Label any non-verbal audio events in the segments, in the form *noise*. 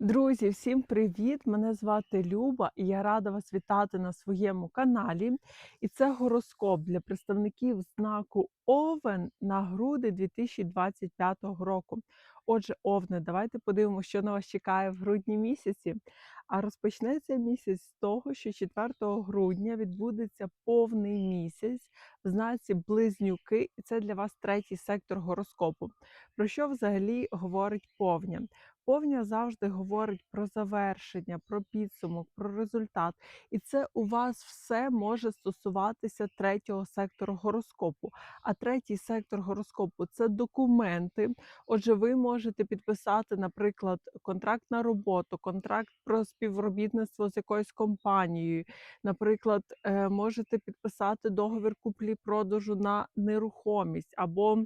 Друзі, всім привіт! Мене звати Люба, і я рада вас вітати на своєму каналі. І це гороскоп для представників знаку Овен на грудень 2025 року. Отже, Овне, давайте подивимося, що на вас чекає в грудні місяці. А розпочнеться місяць з того, що 4 грудня відбудеться повний місяць в знаці Близнюки, і це для вас третій сектор гороскопу. Про що взагалі говорить повня? Повня завжди говорить про завершення, про підсумок, про результат. І це у вас все може стосуватися третього сектору гороскопу. А третій сектор гороскопу це документи. Отже, ви можете підписати, наприклад, контракт на роботу, контракт про співробітництво з якоюсь компанією. Наприклад, е, можете підписати договір куплі-продажу на нерухомість або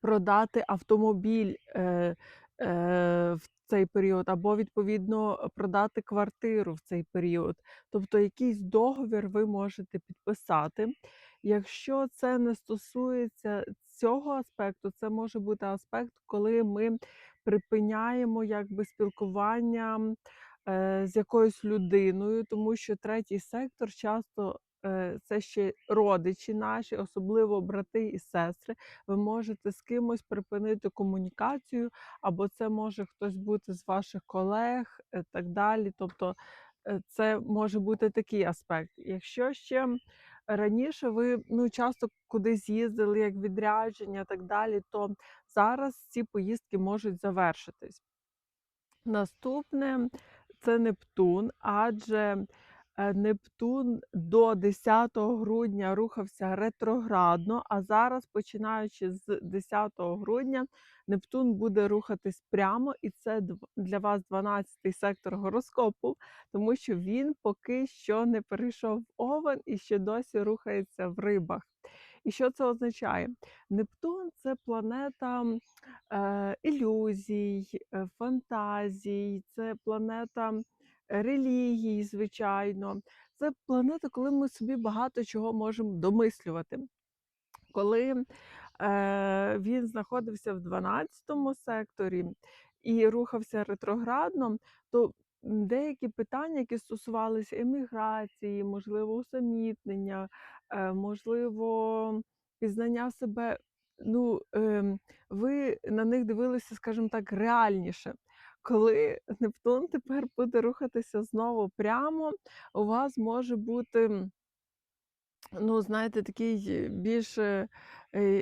продати автомобіль е, в цей період, або відповідно продати квартиру в цей період. Тобто якийсь договір ви можете підписати. Якщо це не стосується цього аспекту, це може бути аспект, коли ми припиняємо якби спілкування е, з якоюсь людиною, тому що третій сектор часто е, це ще родичі наші, особливо брати і сестри. Ви можете з кимось припинити комунікацію, або це може хтось бути з ваших колег і так далі. Тобто е, це може бути такий аспект. Якщо ще раніше ви ну, часто кудись їздили, як відрядження, так далі, то зараз ці поїздки можуть завершитись. Наступне це Нептун, адже е, Нептун до 10 грудня рухався ретроградно, а зараз, починаючи з 10 грудня, Нептун буде рухатись прямо, і це для вас 12-й сектор гороскопу, тому що він поки що не перейшов в Овен і ще досі рухається в рибах. І що це означає? Нептун це планета е, ілюзій, е, фантазій, це планета релігій, звичайно. Це планета, коли ми собі багато чого можемо домислювати. Коли е, він знаходився в 12 секторі і рухався ретроградно, то деякі питання, які стосувалися еміграції, можливо, усамітнення, е, можливо, пізнання себе, ну, ем, ви на них дивилися, скажімо так, реальніше. Коли Нептун тепер буде рухатися знову прямо, у вас може бути Ну, знаєте, такий більше,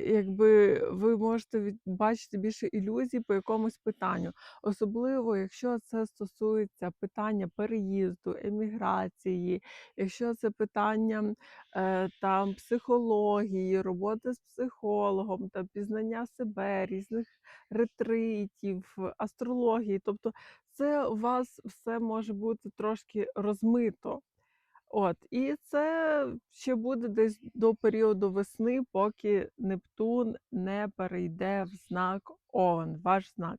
якби ви можете від бачити більше ілюзій по якомусь питанню. Особливо, якщо це стосується питання переїзду, еміграції, якщо це питання е, там психології, роботи з психологом, та пізнання себе, різних ретритів, астрології. Тобто це у вас все може бути трошки розмито. От, і це ще буде десь до періоду весни, поки Нептун не перейде в знак Овен, ваш знак.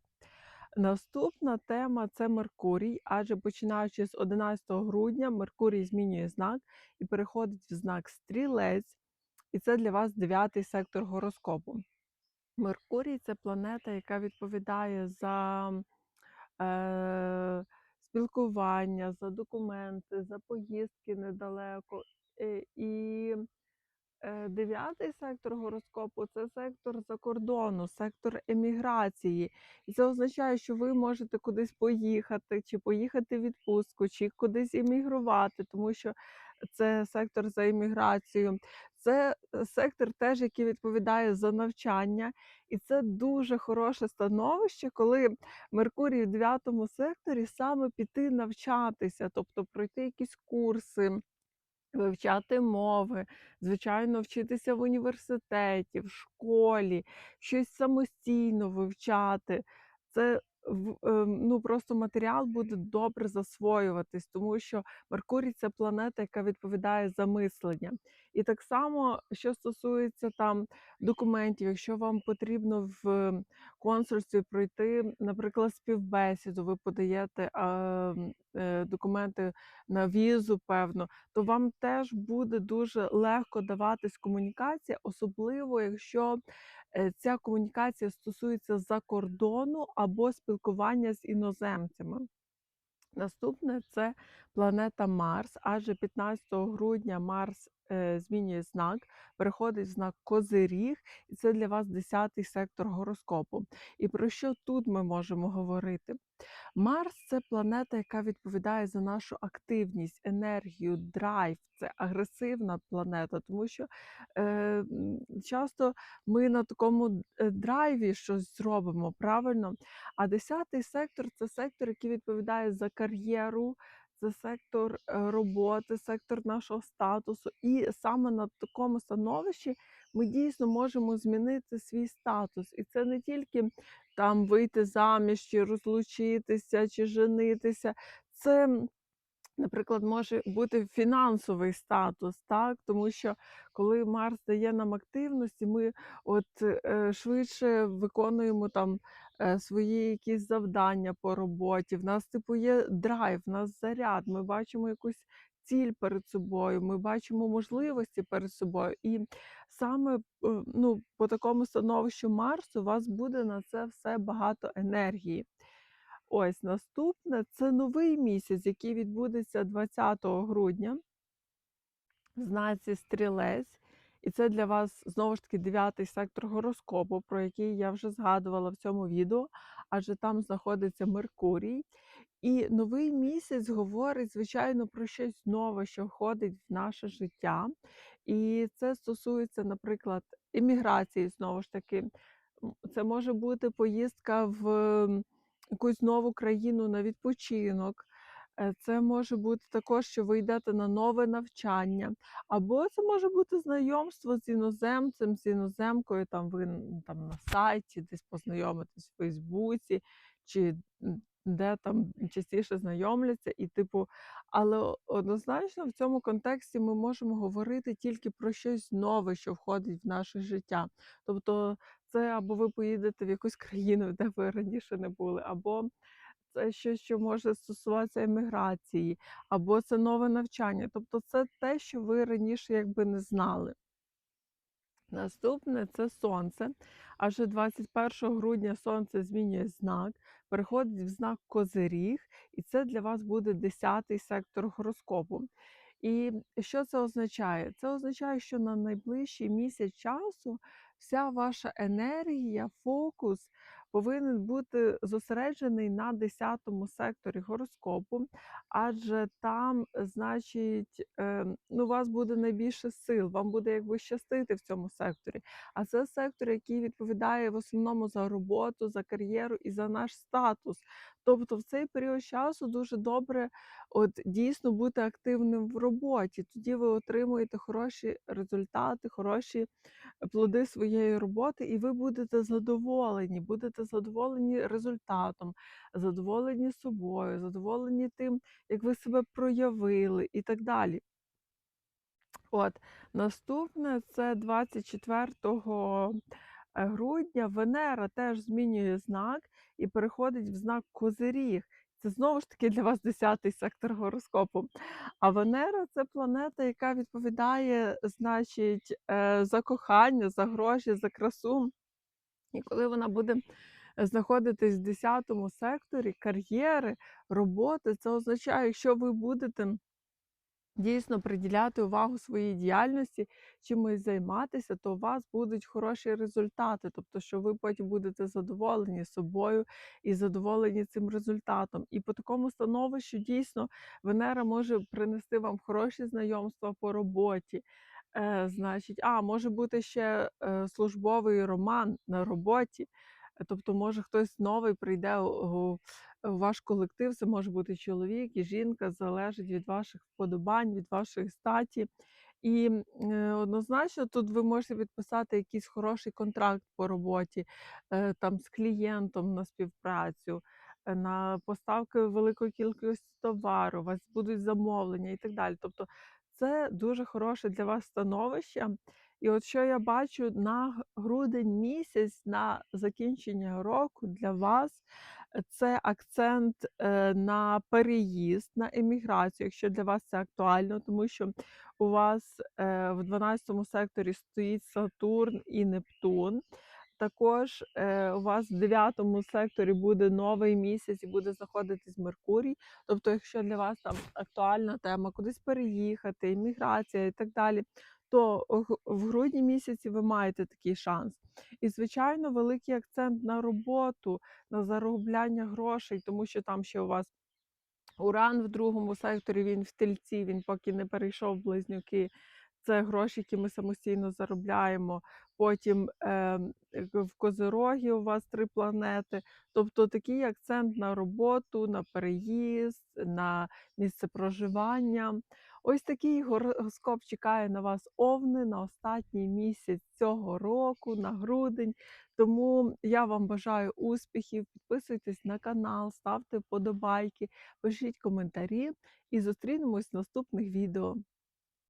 Наступна тема це Меркурій, адже починаючи з 11 грудня, Меркурій змінює знак і переходить в знак Стрілець, і це для вас дев'ятий сектор гороскопу. Меркурій це планета, яка відповідає за е, спілкування, за документи, за поїздки недалеко. Е, І дев'ятий сектор гороскопу це сектор закордону, сектор еміграції. І це означає, що ви можете кудись поїхати, чи поїхати в відпустку, чи кудись емігрувати, тому що це сектор за еміграцію. Це е, сектор теж, який відповідає за навчання, і це дуже хороше становище, коли Меркурій в дев'ятому секторі саме піти навчатися, тобто пройти якісь курси. Вивчати мови, звичайно, вчитися в університеті, в школі, щось самостійно вивчати. Це ну, просто матеріал буде добре засвоюватись, тому що Меркурій це планета, яка відповідає за мислення. І так само, що стосується там документів, якщо вам потрібно в консульстві пройти, наприклад, співбесіду, ви подаєте а, е, документи на візу, певно, то вам теж буде дуже легко даватись комунікація, особливо якщо Ця комунікація стосується за кордону або спілкування з іноземцями. Наступне це планета Марс, адже 15 грудня Марс е, змінює знак, переходить в знак Козиріг, і це для вас 10-й сектор гороскопу. І про що тут ми можемо говорити? Марс це планета, яка відповідає за нашу активність, енергію, драйв. Це агресивна планета, тому що е, часто ми на такому е, драйві щось зробимо правильно. А десятий сектор це сектор, який відповідає за кар'єру, це сектор е, роботи, сектор нашого статусу. І саме на такому становищі ми дійсно можемо змінити свій статус. І це не тільки там вийти заміж, чи розлучитися, чи женитися. Це Наприклад, може бути фінансовий статус, так? Тому що коли Марс дає нам активності, ми от е, швидше виконуємо там е, свої якісь завдання по роботі. В нас типу є драйв, в нас заряд, ми бачимо якусь ціль перед собою, ми бачимо можливості перед собою. І саме е, ну, по такому становищу Марсу у вас буде на це все багато енергії. Ось наступне це новий місяць, який відбудеться 20 грудня в знаці Стрілець. І це для вас знову ж таки дев'ятий сектор гороскопу, про який я вже згадувала в цьому відео, адже там знаходиться Меркурій. І новий місяць говорить, звичайно, про щось нове, що входить в наше життя. І це стосується, наприклад, імміграції, знову ж таки. Це може бути поїздка в якусь нову країну на відпочинок. Е, Це може бути також, що ви йдете на нове навчання, або це може бути знайомство з іноземцем, з іноземкою. Там ви там на сайті, десь познайомитесь в Фейсбуці, чи де там частіше знайомляться, і типу, але однозначно в цьому контексті ми можемо говорити тільки про щось нове, що входить в наше життя. Тобто, це або ви поїдете в якусь *laughs* країну, де ви раніше не були, або це щось, що може стосуватися еміграції, або це нове навчання. Тобто це те, що ви раніше якби не знали. Наступне це сонце. Адже 21 грудня сонце змінює знак, переходить в знак Козиріг, і це для вас буде 10-й сектор гороскопу. І що це означає? Це означає, що на найближчий місяць часу вся ваша енергія, фокус повинен бути зосереджений на 10-му секторі гороскопу, адже там, значить, е, ну, у вас буде найбільше сил, вам буде якби щастити в цьому секторі. А це сектор, який відповідає в основному за роботу, за кар'єру і за наш статус. Тобто в цей період часу дуже добре от дійсно бути активним в роботі. Тоді ви отримуєте хороші результати, хороші плоди своєї роботи, і ви будете задоволені, будете задоволені результатом, задоволені собою, задоволені тим, як ви себе проявили і так далі. От, наступне це 24 е, грудня Венера теж змінює знак і переходить в знак Козиріг. Це знову ж таки для вас 10-й сектор гороскопу. А Венера це планета, яка відповідає, значить, е, за кохання, за гроші, за красу. І коли вона буде знаходитись в 10-му секторі кар'єри, роботи, це означає, що ви будете дійсно приділяти увагу своїй діяльності, чимось займатися, то у вас будуть хороші результати. Тобто, що ви потім будете задоволені собою і задоволені цим результатом. І по такому становищу дійсно Венера може принести вам хороші знайомства по роботі. Е, значить, а може бути ще е, службовий роман на роботі. Тобто, може хтось новий прийде у, у у ваш колектив, це може бути чоловік і жінка, залежить від ваших вподобань, від вашої статі. І е, однозначно тут ви можете підписати якийсь хороший контракт по роботі, е, там з клієнтом на співпрацю, е, на поставки великої кількості товару, у вас будуть замовлення і так далі. Тобто це дуже хороше для вас становище. І от що я бачу на грудень місяць, на закінчення року для вас е, це акцент е, на переїзд, на еміграцію, якщо для вас це актуально, тому що у вас е, в 12 секторі стоїть Сатурн і Нептун. Також, е, у вас в 9 секторі буде новий місяць і буде знаходитись Меркурій. Тобто, якщо для вас там актуальна тема кудись переїхати, імміграція і так далі, то в грудні місяці ви маєте такий шанс. І, звичайно, великий акцент на роботу, на заробляння грошей, тому що там ще у вас Уран в 2 секторі, він в Тельці, він поки не перейшов в Близнюки. Це гроші, які ми самостійно заробляємо. Потім, ем, в Козирогі у вас 3 планети. Тобто такий акцент на роботу, на переїзд, на місце проживання. Ось такий гороскоп чекає на вас, Овни, на останній місяць цього року, на грудень. Тому я вам бажаю успіхів, підписуйтесь на канал, ставте вподобайки, пишіть коментарі і зустрінемось в наступних відео.